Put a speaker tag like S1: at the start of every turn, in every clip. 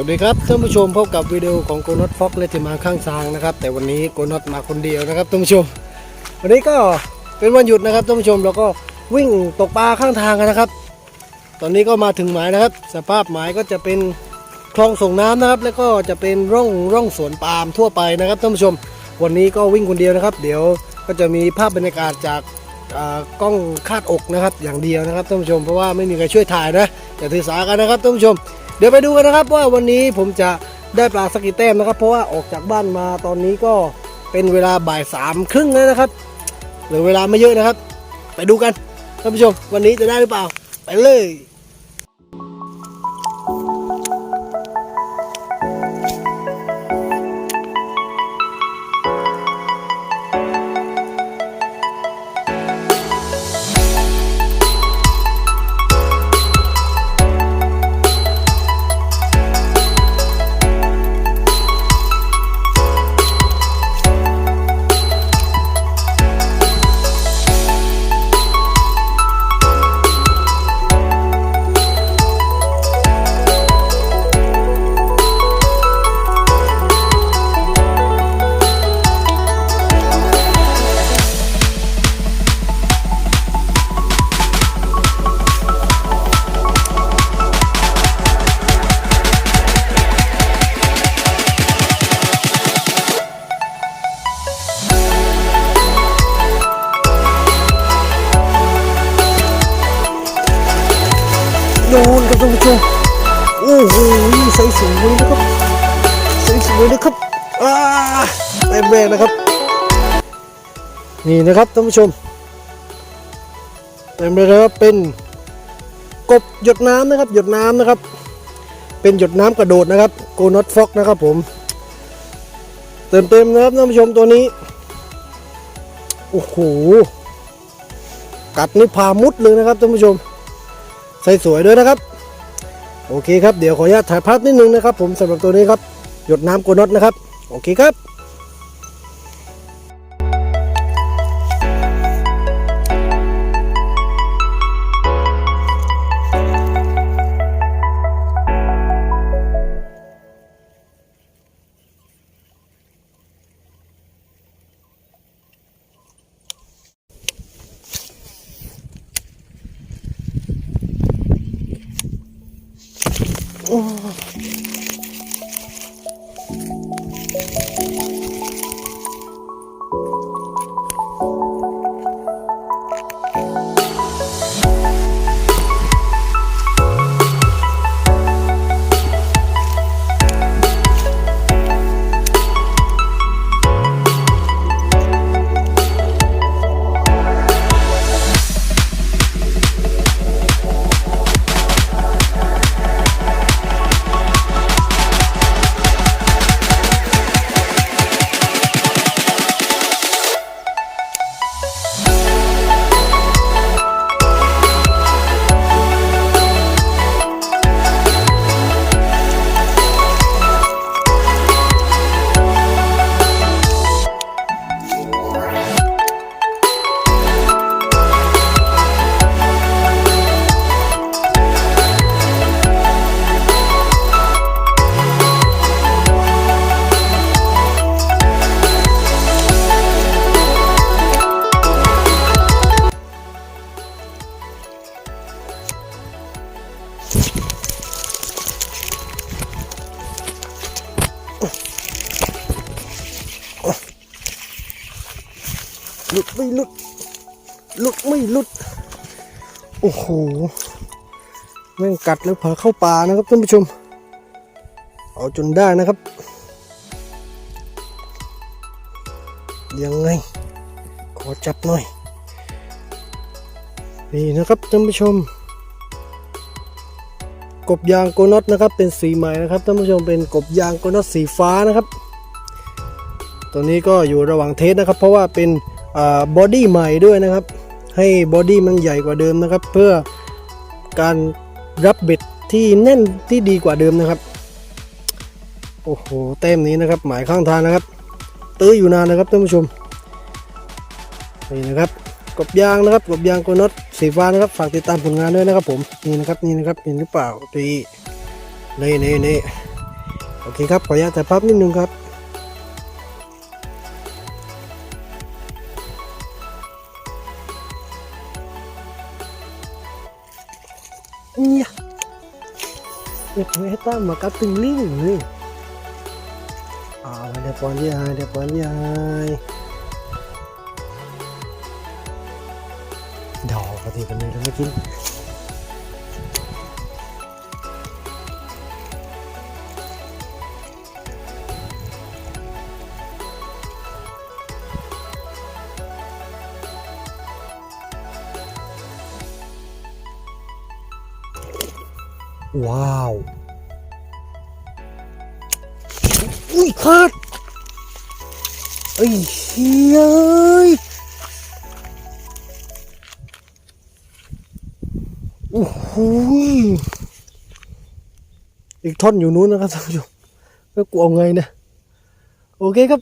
S1: วัสดีครับท่านผู้ชมพบกับวิดีโอของโกนอตฟ็อกและทีมาข้างทางนะครับ แต่วันนี้โกนอตมาคนเดียวนะครับท่านผู้ชม วันนี้ก็เป็นวันหยุดนะครับท่านผู้ชมเราก็วิ่งตกปลาข้างทางกันนะครับ ตอนนี้ก็มาถึงหมายนะครับ สภาพหมายก็จะเป็นคลองส่งน้ำนะครับ แล้วก็จะเป็นร่องร่องสวนปาล์มทั่วไปนะครับท่านผู้ชม วันนี้ก็วิ่งคนเดียวนะครับ เดี๋ยวก็จะมีภาพบรรยากาศจากกล้องคาดอกนะครับ อย่างเดียวนะครับท่านผู้ชมเพราะว่าไม่มีใครช่วยถ่ายนะอย่าถือสากันนะครับท่านผู้ชม เดี๋ยวไปดูกันนะครับว่าวันนี้ผมจะได้ปลาสักกี่แต้มนะครับ เพราะว่าออกจากบ้านมาตอนนี้ก็เป็นเวลาบ่ายสามครึ่งแล้วนะครับเหลือเวลาไม่เยอะนะครับ ไปดูกันท่านผู้ชมวันนี้จะได้หรือเปล่า ไปเลย โดนครับท่านผู้ชมโอ้โหใส่สวยนะครับใส่สวยนะครับอ่าเต็มแรงนะครับ นี่นะครับท่านผู้ชมเต็มเลยนะครับเป็นกบหยดน้ำนะครับ หยดน้ำนะครับ เป็นหยดน้ำกระโดดนะครับโกนอตฟ็อกนะครับผมเต็มเต็มนะครับท่านผู้ชมตัวนี้โอ้โหกัดนี่พามุดเลยนะครับท่านผู้ชม ส่สวยด้วยนะครับ โอเคครับเดี๋ยวขออนุญาตถ่ายภาพนิดนึงนะครับ ผมสำหรับตัวนี้ครับหยดน้ำโกนอตนะครับ โอเคครับ หลุดไม่หลุด หลุดไม่หลุด โอ้โห แม่งกัดแล้วเพาเข้าป่านะครับท่านผู้ชม เอาจนได้นะครับ ยังไง ขอจับหน่อย นี่นะครับท่านผู้ชม กบยางโกนอตนะครับ เป็นสีใหม่นะครับท่านผู้ชมเป็นกบยางโกนอตสีฟ้านะครับ ตัวนี้ก็อยู่ระหว่างเทสนะครับ เพราะว่าเป็นบอดี้ใหม่ด้วยนะครับ ให้บอดี้มันใหญ่กว่าเดิมนะครับ เพื่อการรับเบ็ดที่แน่นที่ดีกว่าเดิมนะครับ โอ้โหเต็มนี้นะครับ หมายข้างทางนะครับ ตื้ออยู่นานนะครับท่านผู้ชมนี่นะครับ กบยางนะครับกบยางโกนอตสีฟ้านะครับฝากติดตามผลงานด้วยนะครับ ผมนี่นะครับนี่นะครับเห็นหรือเปล่าดีนี่นี่นี่โอเคครับขออนุญาตถ่ายภาพนิดนึงครับเนี่ยเด็กเมตามากับตึงลิงเลยอ่าเดี๋ย วปอนยายเดี๋ยวอนยายดอกปกติกันเลยเราไม่กินว้าว อุ้ยพลาดไอ้เฮ้ย โอ้โหอีกท่อนอยู่นู้นนะครับท่านผู้ชมแล้วกูเอาไงนะโอเคครับ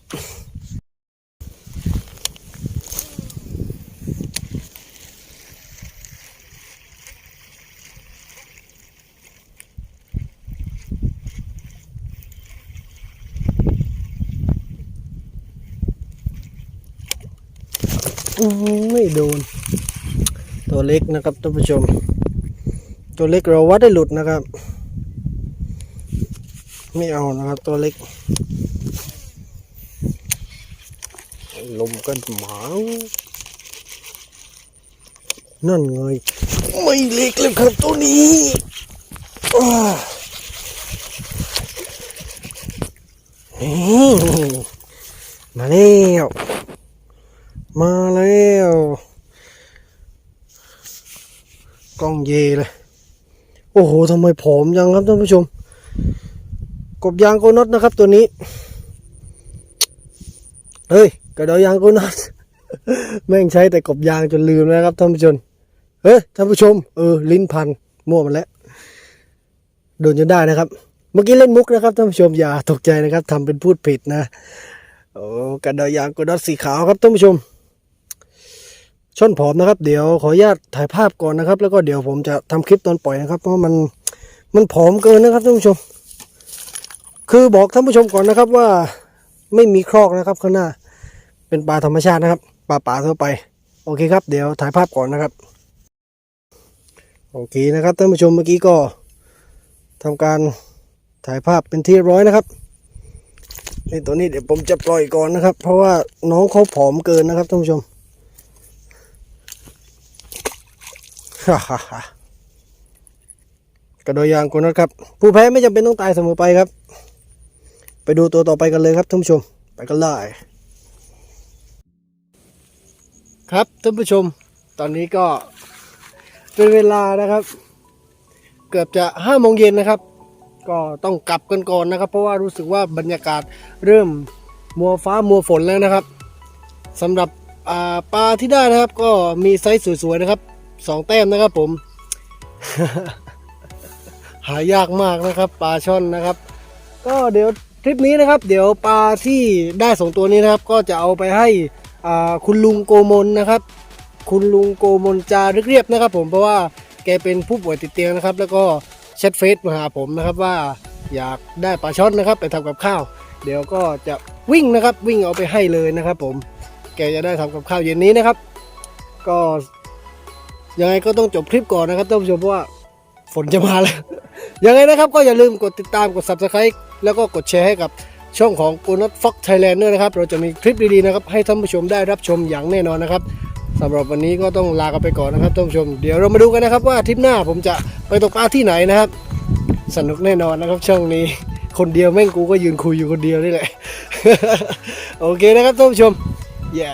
S1: โอ้ไม่โดน ตัวเล็กนะครับท่านผู้ชม ตัวเล็กเราวัดได้หลุดนะครับ ไม่เอานะครับตัวเล็ก ลมกันหมานั่นไงไม่เล็กเลยครับตัวนี้นี่มาแล้วมาแล้วกล้องเยเลย โอ้โหทำไมผอมจังครับท่านผู้ชม กบยางโกนอตนะครับตัวนี้ เฮ้ยกระดอยางโกนอตแม่งใช้แต่กบยางจนลืมแล้วครับท่านผู้ชม เฮ้ยท่านผู้ชมเออลิ้นพันมั่วมันแล้วโดนจนได้นะครับ เมื่อกี้เล่นมุกนะครับท่านผู้ชมอย่าตกใจนะครับทำเป็นพูดผิดนะโอ้กระดอยางโกนอตสีขาวครับท่านผู้ชม ช่อนผอมนะครับ เดี๋ยวขออนุญาตถ่ายภาพก่อนนะครับ แล้วก็เดี๋ยวผมจะทำคลิปตอนปล่อยนะครับ เพราะมันมันผอมเกินนะครับท่านผู้ชม คือบอกท่านผู้ชมก่อนนะครับว่าไม่มีครอกนะครับข้างหน้า เป็นปลาธรรมชาตินะครับปลาป่าทั่วไป โอเคครับ เดี๋ยวถ่ายภาพก่อนนะครับ โอเคนะครับท่านผู้ชมเมื่อกี้ก็ทำการถ่ายภาพเป็นที่เรียบร้อยนะครับในตัวนี้เดี๋ยวผมจะปล่อยก่อนนะครับ เพราะว่าน้องเขาผอมเกินนะครับท่านผู้ชม ฮ่าฮ่าฮ่า กระโดดยางกุนัทครับ ผู้แพ้ไม่จำเป็นต้องตายเสมอไปครับ ไปดูตัวต่อไปกันเลยครับท่านผู้ชม ไปกันเลยครับท่านผู้ชม ตอนนี้ก็เป็นเวลานะครับ เกือบจะห้าโมงเย็นนะครับ ก็ต้องกลับกันก่อนนะครับ เพราะว่ารู้สึกว่าบรรยากาศเริ่มมัวฟ้ามัวฝนแล้วนะครับสำหรับปลาที่ได้นะครับ ก็มีไซส์สวยๆนะครับ สองแต้มนะครับผม หายากมากนะครับปลาช่อนนะครับ ก็เดี๋ยวทริปนี้นะครับ เดี๋ยวปลาที่ได้สองตัวนี้นะครับ ก็จะเอาไปให้คุณลุงโกมลนะครับ คุณลุงโกมลจารึกเรียบนะครับ ผมเพราะว่าแกเป็นผู้ป่วยติดเตียงนะครับ แล้วก็แชทเฟซมาหาผมนะครับว่าอยากได้ปลาช่อนนะครับ ไปทำกับข้าว เดี๋ยวก็จะวิ่งนะครับวิ่งเอาไปให้เลยนะครับ ผม แกจะได้ทำกับข้าวเย็นนี้นะครับ ก็ ยังไงก็ต้องจบคลิปก่อนนะครับท่านผู้ชมเพราะว่าฝนจะมาแล้ว ยังไงนะครับก็อย่าลืมกดติดตามกด subscribe แล้วก็กดแชร์ให้กับช่องของ g o n o t Fox Thailand ด้วยนะครับ เราจะมีคลิปดีๆนะครับ ให้ท่านผู้ชมได้รับชมอย่างแน่นอนนะครับสำหรับวันนี้ก็ต้องลากันไปก่อนนะครับท่านผู้ชม เดี๋ยวเรามาดูกันนะครับว่าทริปหน้าผมจะไปตกปลาที่ไหนนะครับ สนุกแน่นอนนะครับ ช่องนี้คนเดียวแม่งกูก็ยืนคุยอยู่คนเดียวนี่แหละ โอเคนะครับท่านผู้ชมเย้